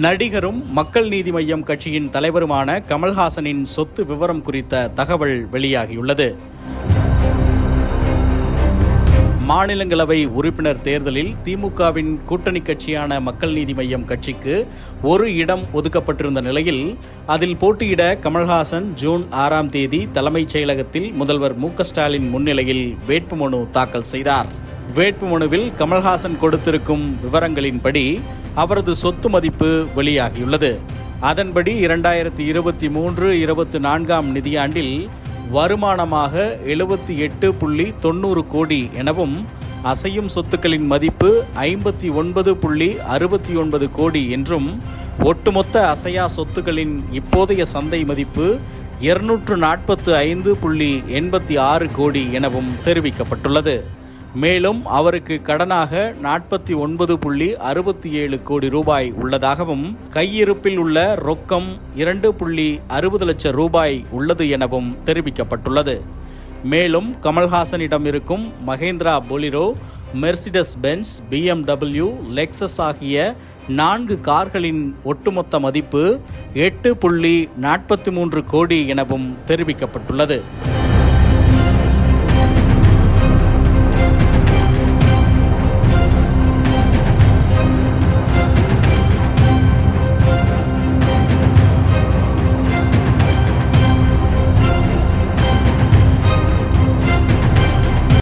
நடிகரும் மக்கள் நீதி மய்யம் கட்சியின் தலைவருமான கமல்ஹாசனின் சொத்து விவரம் குறித்த தகவல் வெளியாகியுள்ளது. மாநிலங்களவை உறுப்பினர் தேர்தலில் திமுகவின் கூட்டணி கட்சியான மக்கள் நீதி மய்யம் கட்சிக்கு ஒரு இடம் ஒதுக்கப்பட்டிருந்த நிலையில் அதில் போட்டியிட கமல்ஹாசன் ஜூன் ஆறாம் தேதி தலைமைச் செயலகத்தில் முதல்வர் மு ஸ்டாலின் முன்னிலையில் வேட்புமனு தாக்கல் செய்தார். வேட்புமனுவில் கமல்ஹாசன் கொடுத்திருக்கும் விவரங்களின்படி அவரது சொத்து மதிப்பு வெளியாகியுள்ளது. அதன்படி இரண்டாயிரத்தி இருபத்தி மூன்று இருபத்தி நான்காம் நிதியாண்டில் வருமானமாக எழுபத்தி எட்டு புள்ளி தொண்ணூறு கோடி எனவும் அசையும் சொத்துக்களின் மதிப்பு ஐம்பத்தி ஒன்பது புள்ளி அறுபத்தி ஒன்பது கோடி என்றும் ஒட்டுமொத்த அசையா சொத்துக்களின் இப்போதைய சந்தை மதிப்பு இருநூற்று நாற்பத்து ஐந்து புள்ளி எண்பத்தி ஆறு கோடி எனவும் தெரிவிக்கப்பட்டுள்ளது. மேலும் அவருக்கு கடனாக நாற்பத்தி ஒன்பது புள்ளி அறுபத்தி ஏழு கோடி ரூபாய் உள்ளதாகவும் கையிருப்பில் உள்ள ரொக்கம் இரண்டு புள்ளி அறுபது லட்சம் ரூபாய் உள்ளது எனவும் தெரிவிக்கப்பட்டுள்ளது. மேலும் கமல்ஹாசனிடம் இருக்கும் Mahindra Bolero Mercedes Benz BMW Lexus ஆகிய நான்கு கார்களின் ஒட்டுமொத்த மதிப்பு எட்டு புள்ளி நாற்பத்தி மூன்று கோடி எனவும் தெரிவிக்கப்பட்டுள்ளது.